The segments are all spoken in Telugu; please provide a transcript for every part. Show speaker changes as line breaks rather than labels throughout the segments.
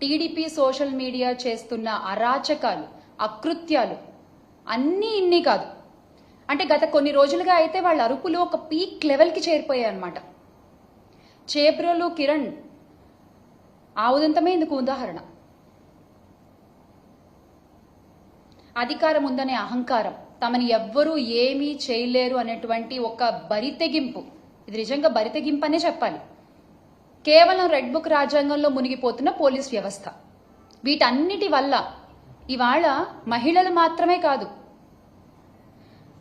టీడీపీ సోషల్ మీడియా చేస్తున్న అరాచకాలు అకృత్యాలు అన్నీ ఇన్ని కాదు. అంటే గత కొన్ని రోజులుగా అయితే వాళ్ళ అరుపులు ఒక పీక్ లెవెల్కి చేరిపోయాయి అనమాట చేబ్రోలు కిరణ్ ఆ ఉదంతమే ఇందుకు ఉదాహరణ. అధికారం ఉందనే అహంకారం తమని ఎవ్వరూ ఏమీ చేయలేరు అనేటువంటి ఒక బరితెగింపు. ఇది నిజంగా బరితెగింపు అనే చెప్పాలి. కేవలం రెడ్ బుక్ రాజ్యాంగంలో మునిగిపోతున్న పోలీస్ వ్యవస్థ. వీటన్నిటి వల్ల ఇవాళ మహిళలు మాత్రమే కాదు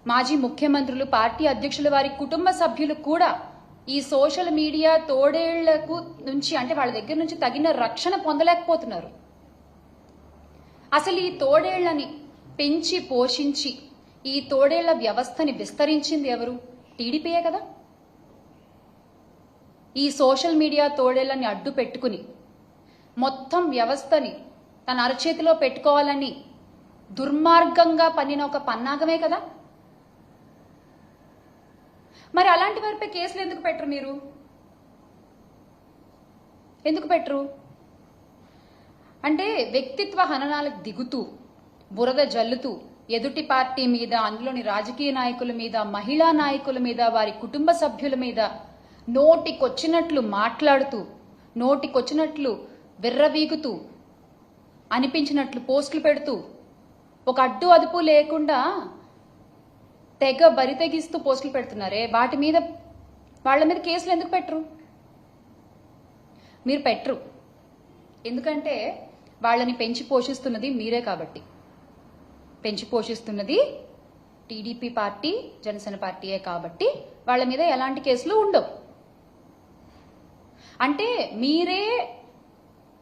మాజీ ముఖ్యమంత్రులు పార్టీ అధ్యక్షులు వారి కుటుంబ సభ్యులు కూడా ఈ సోషల్ మీడియా తోడేళ్ళకు నుంచి అంటే వాళ్ళ దగ్గర నుంచి తగిన రక్షణ పొందలేకపోతున్నారు. అసలు ఈ తోడేళ్ళని పెంచి పోషించి ఈ తోడేళ్ళ వ్యవస్థని విస్తరించింది ఎవరు? టీడీపీయే కదా. ఈ సోషల్ మీడియా తోడేళ్ళని అడ్డు పెట్టుకుని మొత్తం వ్యవస్థని తన అరచేతిలో పెట్టుకోవాలని దుర్మార్గంగా పన్నిన ఒక పన్నాగమే కదా? మరి అలాంటి వారిపై కేసులు ఎందుకు పెట్టరు మీరు? ఎందుకు పెట్టరు? అంటే వ్యక్తిత్వ హననాలకు దిగుతూ బురద జల్లుతూ ఎదుటి పార్టీ మీద అందులోని రాజకీయ నాయకుల మీద మహిళా నాయకుల మీద వారి కుటుంబ సభ్యుల మీద నోటికొచ్చినట్లు మాట్లాడుతూ నోటికొచ్చినట్లు విర్రవీగుతూ అనిపించినట్లు పోస్టులు పెడుతూ ఒక అడ్డు అదుపు లేకుండా తెగ బరితెగిస్తూ పోస్టులు పెడుతున్నారే. వాటి మీద వాళ్ళ మీద కేసులు ఎందుకు పెట్టరు? మీరు పెట్టరు. ఎందుకంటే వాళ్ళని పెంచి పోషిస్తున్నది మీరే కాబట్టి. పెంచి పోషిస్తున్నది టీడీపీ పార్టీ జనసేన పార్టీయే కాబట్టి వాళ్ళ మీద ఎలాంటి కేసులు ఉండవు. అంటే మీరే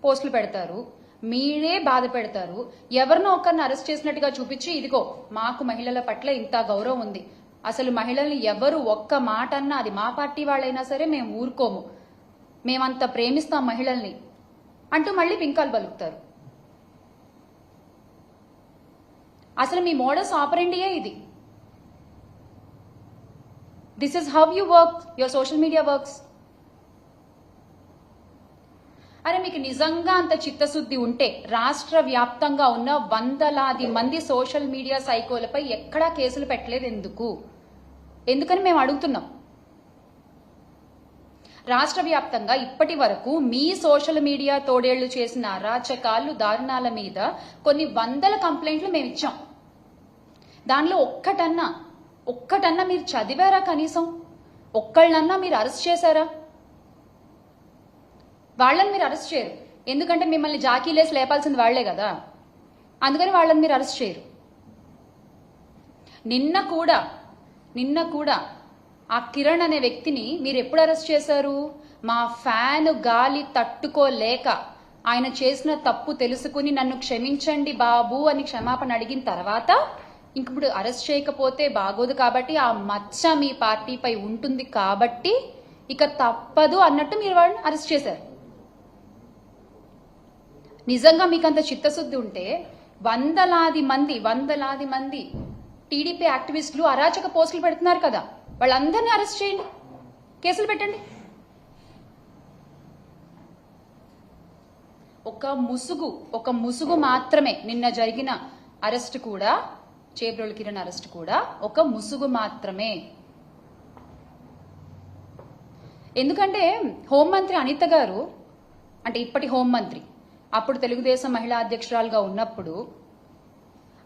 పోస్టులు పెడతారు మీరే బాధ పెడతారు. ఎవరినో ఒకరిని అరెస్ట్ చేసినట్టుగా చూపించి ఇదిగో మాకు మహిళల పట్ల ఇంత గౌరవం ఉంది. అసలు మహిళల్ని ఎవరు ఒక్క మాట అన్నా అది మా పార్టీ వాళ్ళైనా సరే మేము ఊరుకోము. మేమంత ప్రేమిస్తాం మహిళల్ని అంటూ మళ్ళీ పింకాలు పలుకుతారు. అసలు మీ మోడల్స్ ఆపరెండియే ఇది. This is how you work your social media works అరే మీకు నిజంగా అంత చిత్తశుద్ధి ఉంటే రాష్ట్ర వ్యాప్తంగా ఉన్న వందలాది మంది సోషల్ మీడియా సైకోలపై ఎక్కడా కేసులు పెట్టలేదు ఎందుకు ఎందుకని మేము అడుగుతున్నాం? రాష్ట్ర వ్యాప్తంగా ఇప్పటి వరకు మీ సోషల్ మీడియా తోడేళ్ళు చేసిన అరాచకాలు దారుణాల మీద కొన్ని వందల కంప్లైంట్లు మేము ఇచ్చాం. దానిలో ఒక్కటన్నా ఒక్కటన్నా మీరు చదివారా కనీసం? ఒక్కళ్ళన్నా మీరు అరెస్ట్ చేశారా? వాళ్ళని మీరు అరెస్ట్ చేయరు. ఎందుకంటే మిమ్మల్ని జాకీలేసి లేపాల్సింది వాళ్ళే కదా. అందుకని వాళ్ళని మీరు అరెస్ట్ చేయరు. నిన్న కూడా నిన్న కూడా ఆ కిరణ్ అనే వ్యక్తిని మీరు ఎప్పుడు అరెస్ట్ చేశారు? మా ఫ్యాన్ గాలి తట్టుకోలేక ఆయన చేసిన తప్పు తెలుసుకుని నన్ను క్షమించండి బాబు అని క్షమాపణ అడిగిన తర్వాత ఇంక ఇప్పుడు అరెస్ట్ చేయకపోతే బాగోదు కాబట్టి ఆ మచ్చ మీ పార్టీపై ఉంటుంది కాబట్టి ఇక తప్పదు అన్నట్టు మీరు వాళ్ళని అరెస్ట్ చేశారు. నిజంగా మీకు అంత చిత్తశుద్ధి ఉంటే వందలాది మంది వందలాది మంది టీడీపీ యాక్టివిస్టులు అరాచక పోస్టులు పెడుతున్నారు కదా. వాళ్ళందరినీ అరెస్ట్ చేయండి. కేసులు పెట్టండి. ఒక ముసుగు ఒక ముసుగు మాత్రమే నిన్న జరిగిన అరెస్ట్ కూడా చేబ్రోలు కిరణ్ అరెస్ట్ కూడా ఒక ముసుగు మాత్రమే. ఎందుకంటే హోంమంత్రి అనిత గారు అంటే ఇప్పటి హోంమంత్రి అప్పుడు తెలుగుదేశం మహిళా అధ్యక్షురాలుగా ఉన్నప్పుడు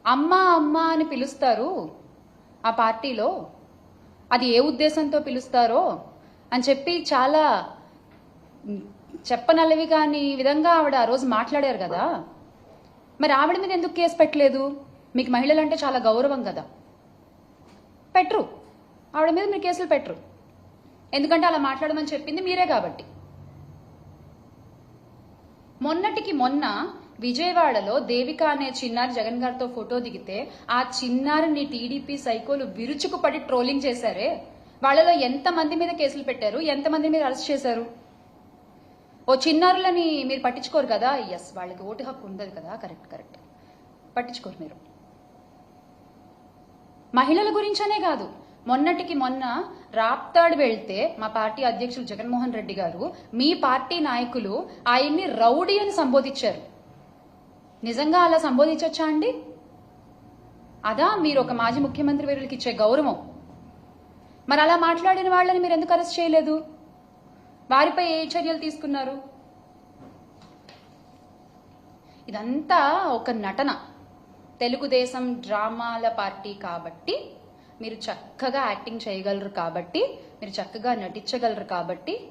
అమ్మ అమ్మ అని పిలుస్తారు ఆ పార్టీలో. అది ఏ ఉద్దేశంతో పిలుస్తారో అని చెప్పి చాలా చెప్పనల్లవి చెప్పనలవి కాని విధంగా ఆవిడ ఆ రోజు మాట్లాడారు కదా. మరి ఆవిడ మీద ఎందుకు కేసు పెట్టలేదు? మీకు మహిళలంటే చాలా గౌరవం కదా. పెట్టరు. ఆవిడ మీద మీరు కేసులు పెట్టరు. ఎందుకంటే అలా మాట్లాడమని చెప్పింది మీరే కాబట్టి. మొన్నటికి మొన్న విజయవాడలో దేవిక అనే చిన్నారి జగన్ గారితో ఫోటో దిగితే ఆ చిన్నారిని టీడీపీ సైకోలు విరుచుకు పడి ట్రోలింగ్ చేశారే? వాళ్ళలో ఎంత మంది మీద కేసులు పెట్టారు? ఎంత మంది మీద అరెస్ట్ చేశారు? ఓ చిన్నారులని మీరు పట్టించుకోరు కదా? ఎస్ వాళ్ళకి ఓటు హక్కు ఉండదు కదా? కరెక్ట్ కరెక్ట్ పట్టించుకోరు మీరు. మహిళల గురించనే కాదు. మొన్నటికి మొన్న రాప్తాడు వెళ్తే మా పార్టీ అధ్యక్షులు జగన్మోహన్ రెడ్డి గారు మీ పార్టీ నాయకులు ఆయన్ని రౌడీ అని సంబోధించారు. నిజంగా అలా సంబోధించొచ్చా అండి? అదా మీరు ఒక మాజీ ముఖ్యమంత్రి వీరులకి ఇచ్చే గౌరవం. మరి అలా మాట్లాడిన వాళ్ళని మీరు ఎందుకు అరెస్ట్ చేయలేదు? వారిపై ఏ చర్యలు తీసుకున్నారు? ఇదంతా ఒక నటన. తెలుగుదేశం డ్రామాల పార్టీ కాబట్టి మీరు చక్కగా యాక్టింగ్ చేయగలరు కాబట్టి మీరు చక్కగా నటించగలరు కాబట్టి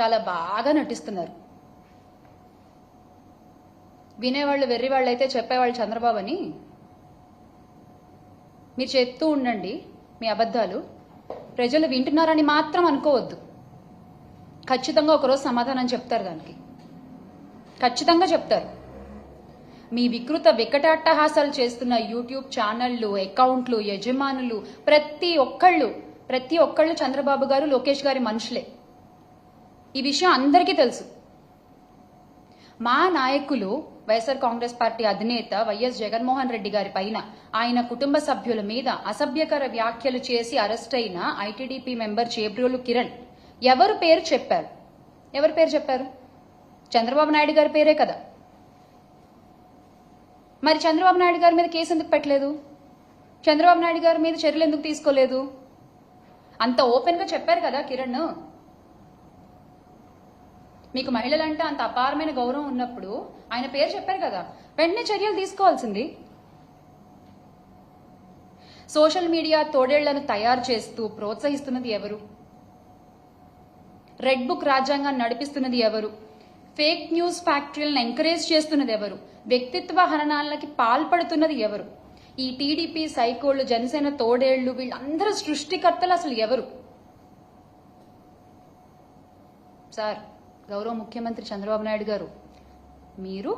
చాలా బాగా నటిస్తున్నారు. వినేవాళ్ళు వెర్రి వాళ్ళు అయితే చెప్పేవాళ్ళు చంద్రబాబు అని మీరు చెప్తూ ఉండండి మీ అబద్ధాలు. ప్రజలు వింటున్నారని మాత్రం అనుకోవద్దు. ఖచ్చితంగా ఒకరోజు సమాధానం చెప్తారు దానికి. ఖచ్చితంగా చెప్తారు. మీ వికృత వికటాట్టహాసాలు చేస్తున్న యూట్యూబ్ ఛానళ్ళు అకౌంట్లు యజమానులు ప్రతి ఒక్కళ్ళు ప్రతి ఒక్కళ్ళు చంద్రబాబు గారు లోకేష్ గారి మనుషులే. ఈ విషయం అందరికీ తెలుసు. మా నాయకులు వైఎస్ఆర్ కాంగ్రెస్ పార్టీ అధినేత వైఎస్ జగన్మోహన్ రెడ్డి గారి పైన ఆయన కుటుంబ సభ్యుల మీద అసభ్యకర వ్యాఖ్యలు చేసి అరెస్ట్ అయిన ఐటీడీపీ మెంబర్ చేబ్రోలు కిరణ్. ఎవరు పేరు చెప్పారు? ఎవరి పేరు చెప్పారు? చంద్రబాబు నాయుడు గారి పేరే కదా. మరి చంద్రబాబు నాయుడు గారి మీద కేసు ఎందుకు పెట్టలేదు? చంద్రబాబు నాయుడు గారి మీద చర్యలు ఎందుకు తీసుకోలేదు? అంత ఓపెన్గా చెప్పారు కదా కిరణ్. మీకు మహిళలంటే అంత అపారమైన గౌరవం ఉన్నప్పుడు ఆయన పేరు చెప్పారు కదా వెంటనే చర్యలు తీసుకోవాల్సింది. సోషల్ మీడియా తోడేళ్ళను తయారు చేస్తూ ప్రోత్సహిస్తున్నది ఎవరు? రెడ్ బుక్ రాజ్యాంగాన్ని నడిపిస్తున్నది ఎవరు? ఫేక్ న్యూస్ ఫ్యాక్టరీలను ఎంకరేజ్ చేస్తున్నది ఎవరు? వ్యక్తిత్వ హననాలకి పాల్పడుతున్నది ఎవరు? ఈ టీడీపీ సైకోళ్ళు జనసేన తోడేళ్ళు వీళ్ళందరూ సృష్టికర్తలు అసలు ఎవరు? సార్ గౌరవ ముఖ్యమంత్రి చంద్రబాబు నాయుడు గారు మీరు?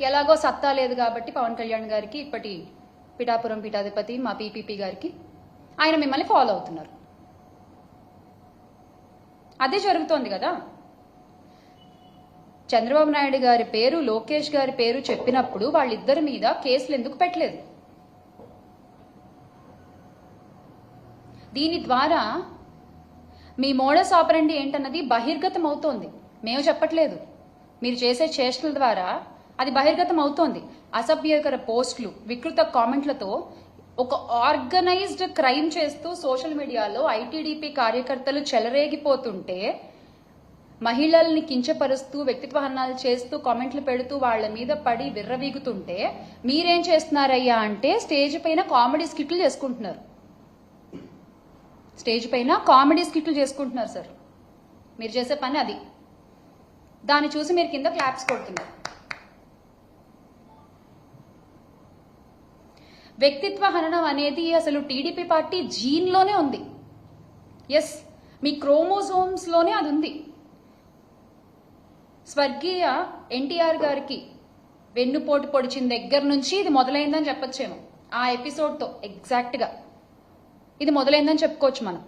ఎలాగో సత్తా లేదు కాబట్టి పవన్ కళ్యాణ్ గారికి ఇప్పటి పిఠాపురం పీఠాధిపతి మా పీపీపీ గారికి ఆయన మిమ్మల్ని ఫాలో అవుతున్నారు. అదే జరుగుతోంది కదా? చంద్రబాబు నాయుడు గారి పేరు లోకేష్ గారి పేరు చెప్పినప్పుడు వాళ్ళిద్దరి మీద కేసులు ఎందుకు పెట్టలేదు? దీని ద్వారా మీ మోడస్ ఆపరండి ఏంటన్నది బహిర్గతం అవుతోంది మేము చెప్పట్లేదు. మీరు చేసే చేష్టల ద్వారా అది బహిర్గతం అవుతోంది అసభ్యకర పోస్టులు వికృత కామెంట్లతో ఒక ఆర్గనైజ్డ్ క్రైమ్ చేస్తూ సోషల్ మీడియాలో ఐటీడీపీ కార్యకర్తలు చెలరేగిపోతుంటే మహిళల్ని కించపరుస్తూ వ్యక్తిత్వ హనాలు చేస్తూ కామెంట్లు పెడుతూ వాళ్ళ మీద పడి విర్రవీగుతుంటే మీరేం చేస్తున్నారయ్యా అంటే స్టేజ్ పైన కామెడీ స్కిట్లు చేసుకుంటున్నారు. స్టేజ్ పైన కామెడీ స్కిట్లు చేసుకుంటున్నారు సార్. మీరు చేసే పని అది. దాన్ని చూసి మీరు కింద క్లాప్స్ కొడుతున్నారు. వ్యక్తిత్వ హననం అనేది అసలు టీడీపీ పార్టీ జీన్లోనే ఉంది. ఎస్ మీ క్రోమోజోమ్స్లోనే అది ఉంది. స్వర్గీయ ఎన్టీఆర్ గారికి వెన్నుపోటు పొడిచిన దగ్గర నుంచి ఇది మొదలైందని చెప్పొచ్చేమో. ఆ ఎపిసోడ్తో ఎగ్జాక్ట్గా ఇది మొదలైందని చెప్పుకోవచ్చు మనం.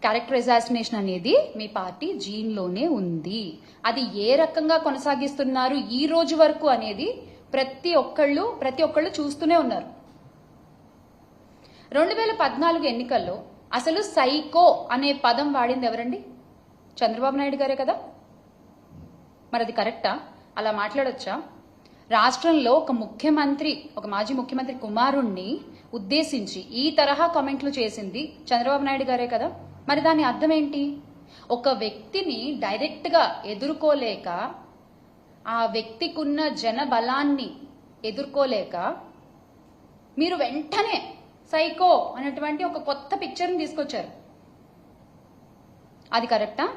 క్యారెక్టర్ అసాసినేషన్ అనేది మీ పార్టీ జీన్లోనే ఉంది. అది ఏ రకంగా కొనసాగిస్తున్నారు ఈ రోజు వరకు అనేది ప్రతి ఒక్కళ్ళు ప్రతి ఒక్కళ్ళు చూస్తూనే ఉన్నారు. రెండు వేల పద్నాలుగు ఎన్నికల్లో అసలు సైకో అనే పదం వాడింది ఎవరండి? చంద్రబాబు నాయుడు గారే కదా? మరి అది కరెక్టా? అలా మాట్లాడొచ్చా? రాష్ట్రంలో ఒక ముఖ్యమంత్రి ఒక మాజీ ముఖ్యమంత్రి కుమారుణ్ణి ఉద్దేశించి ఈ తరహా కామెంట్లు చేసింది చంద్రబాబు నాయుడు గారే కదా. మరి దాని అర్థం ఏంటి ఒక వ్యక్తిని డైరెక్ట్గా ఎదుర్కోలేక ఆ వ్యక్తికున్న జన బలాన్ని ఎదుర్కోలేక మీరు వెంటనే సైకో అనేటువంటి ఒక కొత్త పిక్చర్ని తీసుకొచ్చారు. అది కరెక్టా?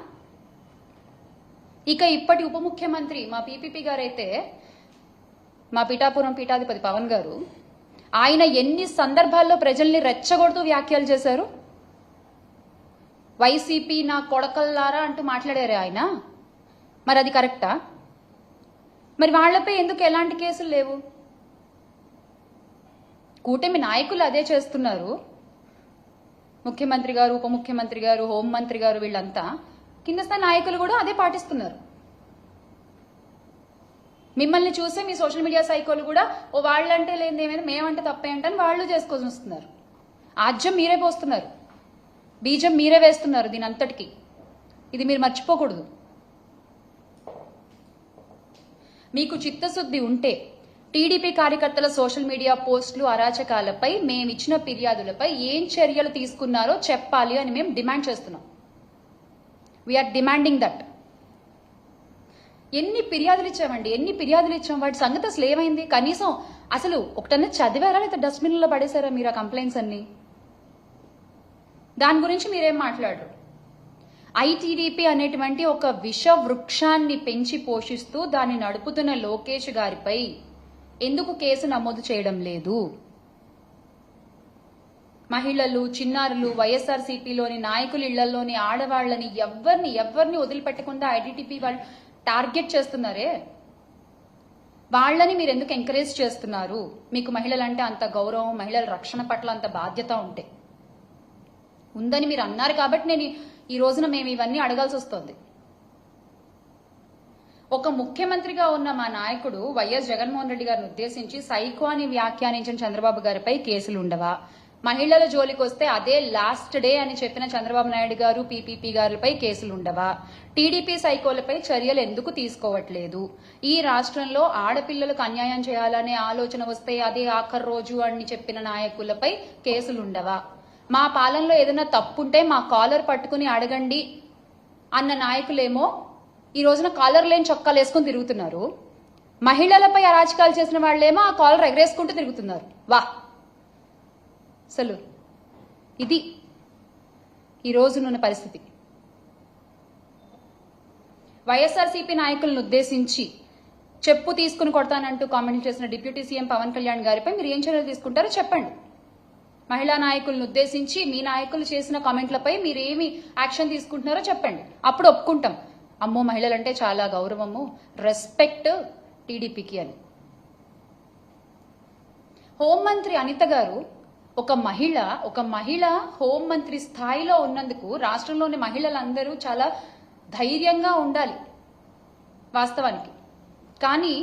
ఇక ఇప్పటి ఉప ముఖ్యమంత్రి మా పీపీపీ గారైతే మా పిఠాపురం పీఠాధిపతి పవన్ గారు ఆయన ఎన్ని సందర్భాల్లో ప్రజల్ని రెచ్చగొడుతూ వ్యాఖ్యలు చేశారు? వైసీపీ నా కొడకల్లారా అంటూ మాట్లాడారే ఆయన? మరి అది కరెక్టా? మరి వాళ్ళపై ఎందుకు ఎలాంటి కేసులు లేవు? కూటమి నాయకులు అదే చేస్తున్నారు. ముఖ్యమంత్రి గారు ఉప ముఖ్యమంత్రి గారు హోంమంత్రి గారు వీళ్ళంతా కింద స్థాయి నాయకులు కూడా అదే పాటిస్తున్నారు. మిమ్మల్ని చూసి మీ సోషల్ మీడియా సైకోలు కూడా ఓ వాళ్ళంటే లేని ఏమైనా మేమంటే తప్పేంటని వాళ్ళు చేసుకొని వస్తున్నారు. ఆజ్యం మీరే పోస్తున్నారు. బీజం మీరే వేస్తున్నారు దీని అంతటికి ఇది మీరు మర్చిపోకూడదు. మీకు చిత్తశుద్ధి ఉంటే టీడీపీ కార్యకర్తల సోషల్ మీడియా పోస్టులు అరాచకాలపై మేమిచ్చిన ఫిర్యాదులపై ఏం చర్యలు తీసుకున్నారో చెప్పాలి అని మేము డిమాండ్ చేస్తున్నాం. వీఆర్ డిమాండింగ్ దట్ ఎన్ని ఫిర్యాదులు ఇచ్చామండి? ఎన్ని ఫిర్యాదులు ఇచ్చాం? వాటి సంగతి అసలు ఏమైంది? కనీసం అసలు ఒకటన్నా చదివారా? లేదా డస్ట్బిన్లో పడేశారా మీరు ఆ కంప్లైంట్స్ అన్ని? దాని గురించి మీరేం మాట్లాడరు. ఐటీడీపీ అనేటువంటి ఒక విష వృక్షాన్ని పెంచి పోషిస్తూ దాన్ని నడుపుతున్న లోకేష్ గారిపై ఎందుకు కేసు నమోదు చేయడం లేదు? మహిళలు చిన్నారులు వైఎస్ఆర్సీపీలోని నాయకుల ఇళ్ళలోని ఆడవాళ్ళని ఎవరిని ఎవరిని వదిలిపెట్టకుండా ఐటీడీపీ వాళ్ళు టార్గెట్ చేస్తున్నారే? వాళ్ళని మీరు ఎందుకు ఎంకరేజ్ చేస్తున్నారు? మీకు మహిళలంటే అంత గౌరవం మహిళల రక్షణ పట్ల అంత బాధ్యత ఉంటే. ఉందని మీరు అన్నారు కాబట్టి నేను ఈ- ఈ రోజున మేము ఇవన్నీ అడగాల్సి వస్తుంది. ఒక ముఖ్యమంత్రిగా ఉన్న మా నాయకుడు వైఎస్ జగన్మోహన్ రెడ్డి గారిని ఉద్దేశించి సైకో అని వ్యాఖ్యానించిన చంద్రబాబు గారిపై కేసులు ఉండవా మహిళల జోలికి వస్తే అదే లాస్ట్ డే అని చెప్పిన చంద్రబాబు నాయుడు గారు పీపీపీ గారిపై కేసులు ఉండవా టీడీపీ సైకోలపై చర్యలు ఎందుకు తీసుకోవట్లేదు? ఈ రాష్ట్రంలో ఆడపిల్లలకు అన్యాయం చేయాలనే ఆలోచన వస్తే అదే ఆఖరి రోజు అని చెప్పిన నాయకులపై కేసులు ఉండవా మా పాలనలో ఏదైనా తప్పుంటే మా కాలర్ పట్టుకుని అడగండి అన్న నాయకులేమో ఈ రోజున కాలర్ లేని చొక్కాలు వేసుకుని తిరుగుతున్నారు. మహిళలపై అరాచకాలు చేసిన వాళ్ళేమో ఆ కాలర్ ఎగరేసుకుంటూ తిరుగుతున్నారు. వా! అసలు ఇది ఈ రోజునున్న పరిస్థితి. వైఎస్ఆర్సీపీ నాయకులను ఉద్దేశించి చెప్పు తీసుకుని కొడతానంటూ కామెంట్ చేసిన డిప్యూటీ సీఎం పవన్ కళ్యాణ్ గారిపై మీరు ఏం చర్యలు తీసుకుంటారో చెప్పండి. మహిళా నాయకులను ఉద్దేశించి మీ నాయకులు చేసిన కామెంట్లపై మీరు ఏమి యాక్షన్ తీసుకుంటున్నారో చెప్పండి. అప్పుడు ఒప్పుకుంటాం. అమ్మో మహిళలంటే చాలా గౌరవము రెస్పెక్ట్ టీడీపీకి అని. హోంమంత్రి అనిత గారు ఒక మహిళ ఒక మహిళ హోంమంత్రి స్థాయిలో ఉన్నందుకు రాష్ట్రంలోని మహిళలందరూ చాలా ధైర్యంగా ఉండాలి వాస్తవానికి. కానీ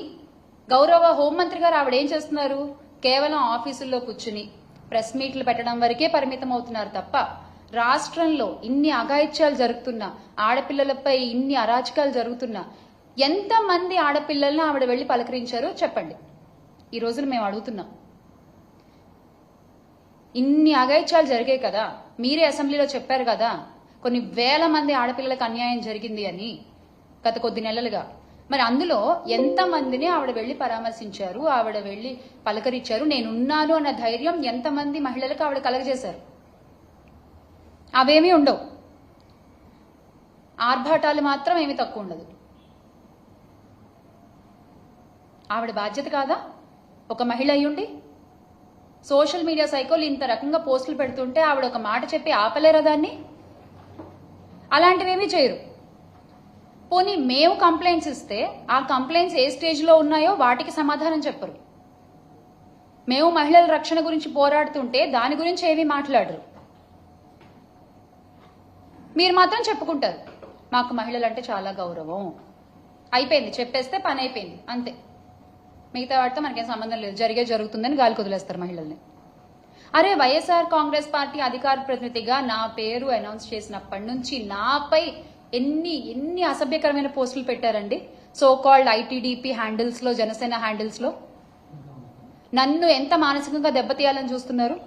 గౌరవ హోంమంత్రి గారు ఆవిడ ఏం చేస్తున్నారు? కేవలం ఆఫీసుల్లో కూర్చుని ప్రెస్ మీట్లు పెట్టడం వరకే పరిమితం అవుతున్నారు తప్ప రాష్ట్రంలో ఇన్ని అఘాయిత్యాలు జరుగుతున్నా ఆడపిల్లలపై ఇన్ని అరాచకాలు జరుగుతున్నా ఎంతమంది ఆడపిల్లల్ని ఆవిడ వెళ్ళి పలకరించారో చెప్పండి. ఈ రోజున మేము అడుగుతున్నాం. ఇన్ని అఘాయిత్యాలు జరిగాయి కదా మీరే అసెంబ్లీలో చెప్పారు కదా కొన్ని వేల మంది ఆడపిల్లలకు అన్యాయం జరిగింది అని గత కొద్ది నెలలుగా. మరి అందులో ఎంతమందిని ఆవిడ వెళ్ళి పరామర్శించారు ఆవిడ వెళ్ళి పలకరించారు నేనున్నాను అన్న ధైర్యం ఎంతమంది మహిళలకు ఆవిడ కలగజేశారు? అవేమీ ఉండవు. ఆర్భాటాలు మాత్రం ఏమీ తక్కువ ఉండదు. ఆవిడ బాధ్యత కాదా? ఒక మహిళ అయ్యుండి సోషల్ మీడియా సైకోలు ఇంత రకంగా పోస్టులు పెడుతుంటే ఆవిడ ఒక మాట చెప్పి ఆపలేరా దాన్ని? అలాంటివేమీ చేయరు. పోనీ మేము కంప్లైంట్స్ ఇస్తే ఆ కంప్లైంట్స్ ఏ స్టేజ్లో ఉన్నాయో వాటికి సమాధానం చెప్పరు. మేము మహిళల రక్షణ గురించి పోరాడుతుంటే దాని గురించి ఏమీ మాట్లాడరు. మీరు మాత్రం చెప్పుకుంటారు. మాకు మహిళలంటే చాలా గౌరవం. అయిపోయింది చెప్పేస్తే పని అయిపోయింది అంతే. మిగతా వాటితో మనకేం సంబంధం లేదు. జరిగే జరుగుతుందని గాలి కుదిలేస్తారు మహిళల్ని. అరే వైఎస్ఆర్ కాంగ్రెస్ పార్టీ అధికార ప్రతినిధిగా నా పేరు అనౌన్స్ చేసినప్పటి నుంచి నాపై ఎన్ని ఎన్ని అసభ్యకరమైన పోస్టులు పెట్టారండి? సో కాల్డ్ ఐటీడీపీ హ్యాండిల్స్లో జనసేన హ్యాండిల్స్లో. నన్ను ఎంత మానసికంగా దెబ్బతీయాలని చూస్తున్నారు?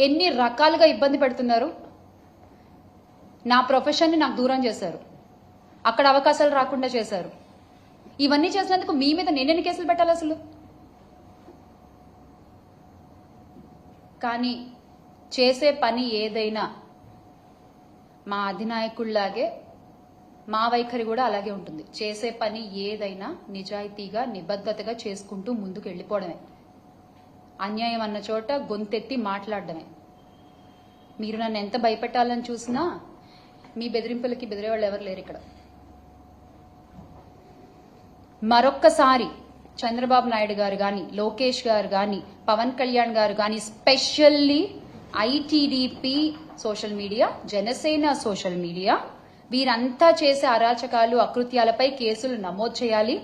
ఎన్ని రకాలుగా ఇబ్బంది పెడుతున్నారు? నా ప్రొఫెషన్ని నాకు దూరం చేశారు. అక్కడ అవకాశాలు రాకుండా చేశారు. ఇవన్నీ చేసినందుకు మీ మీద నేనెన్ని కేసులు పెట్టాలి అసలు? కానీ చేసే పని ఏదైనా మా అధినాయకుల్లాగే మా వైఖరి కూడా అలాగే ఉంటుంది. చేసే పని ఏదైనా నిజాయితీగా నిబద్ధతగా చేసుకుంటూ ముందుకు వెళ్ళిపోవడమే. అన్యాయం అన్న చోట గొంతెత్తి మాట్లాడడమే. మీరు నన్ను ఎంత భయపెట్టాలని చూసినా మీ బెదిరింపులకి బెదిరే వాళ్ళు ఎవరు లేరు ఇక్కడ. మరొక్కసారి చంద్రబాబు నాయుడు గారు కానీ లోకేష్ గారు కానీ పవన్ కళ్యాణ్ గారు కానీ specially ITDP social media Janasena social media వీరంతా చేసే అరాచకాలు అకృత్యాలపై కేసులు నమోదు చేయాలి.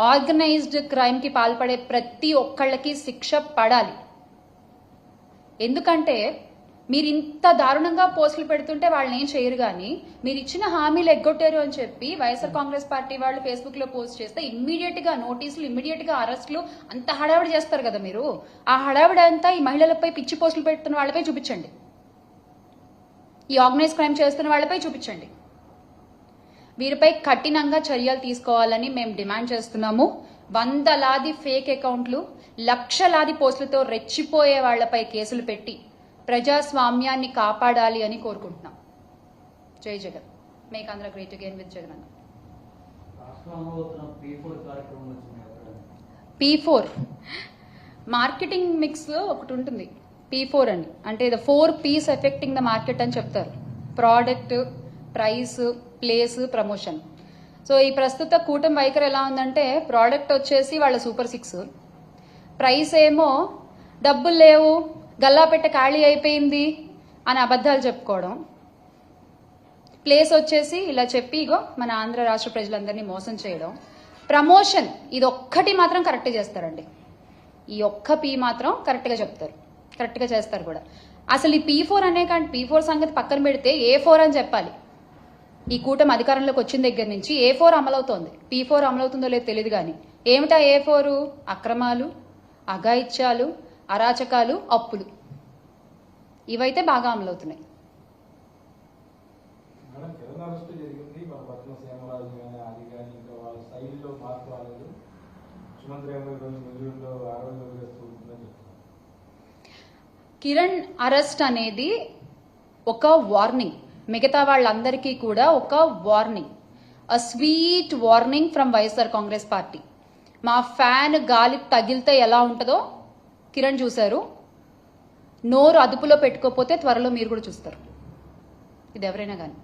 ఆర్గనైజ్డ్ క్రైమ్కి పాల్పడే ప్రతి ఒక్కళ్ళకి శిక్ష పడాలి. ఎందుకంటే మీరు ఇంత దారుణంగా పోస్టులు పెడుతుంటే వాళ్ళని ఏం చేయరు కానీ మీరు ఇచ్చిన హామీలు ఎగ్గొట్టారు అని చెప్పి వైఎస్ఆర్ కాంగ్రెస్ పార్టీ వాళ్ళు ఫేస్బుక్లో పోస్ట్ చేస్తే ఇమ్మీడియట్గా నోటీసులు ఇమ్మీడియట్గా అరెస్టులు అంత హడావిడి చేస్తారు కదా మీరు. ఆ హడావిడి అంతా ఈ మహిళలపై పిచ్చి పోస్టులు పెడుతున్న వాళ్ళపై చూపించండి. ఈ ఆర్గనైజ్ క్రైమ్ చేస్తున్న వాళ్ళపై చూపించండి. వీరిపై కఠినంగా చర్యలు తీసుకోవాలని మేము డిమాండ్ చేస్తున్నాము. వందలాది ఫేక్ అకౌంట్లు లక్షలాది పోస్టులతో రెచ్చిపోయే వాళ్ళపై కేసులు పెట్టి ప్రజాస్వామ్యాన్ని కాపాడాలి అని కోరుకుంటున్నాం. జై Jagan. Make Andhra great again with Jagan
P four
marketing mix ఒకటి ఉంటుంది. పీ ఫోర్ అని. అంటే the four P's effecting the market అని చెప్తారు. Product price place promotion so ఈ ప్రస్తుత కూటమి వైఖరి ఎలా ఉందంటే ప్రోడక్ట్ వచ్చేసి వాళ్ళ సూపర్ సిక్స్ ప్రైస్ ఏమో డబ్బులు లేవు. గల్లాపెట్ట ఖాళీ అయిపోయింది అని అబద్ధాలు చెప్పుకోవడం. ప్లేస్ వచ్చేసి ఇలా చెప్పి ఇగో మన ఆంధ్ర రాష్ట్ర ప్రజలందరినీ మోసం చేయడం. ప్రమోషన్ ఇది ఒక్కటి మాత్రం కరెక్ట్ చేస్తారండి. ఈ ఒక్క పీ మాత్రం కరెక్ట్గా చెప్తారు. కరెక్ట్గా చేస్తారు కూడా. అసలు ఈ పీ ఫోర్ అనే కానీ పీ ఫోర్ సంగతి పక్కన పెడితే ఏ ఫోర్ అని చెప్పాలి. ఈ కూటమి అధికారంలోకి వచ్చిన దగ్గర నుంచి ఏ ఫోర్ అమలవుతోంది? పీ ఫోర్ అమలవుతుందో లేదో తెలియదు కానీ ఏమిటా ఏ ఫోరు? అక్రమాలు అఘాయిత్యాలు అరాచకాలు అప్పులు. ఇవైతే బాగా అమలవుతున్నాయి. కిరణ్ అరెస్ట్ అనేది ఒక వార్నింగ్. మిగతా వాళ్ళందరికీ కూడా ఒక warning. A sweet warning from YSR Congress party. మా ఫ్యాన్ గాలి తగిలితే ఎలా ఉంటుందో కిరణ్ చూశారు. నోరు అదుపులో పెట్టుకోకపోతే త్వరలో మీరు కూడా చూస్తారు. ఇది ఎవరైనా కానీ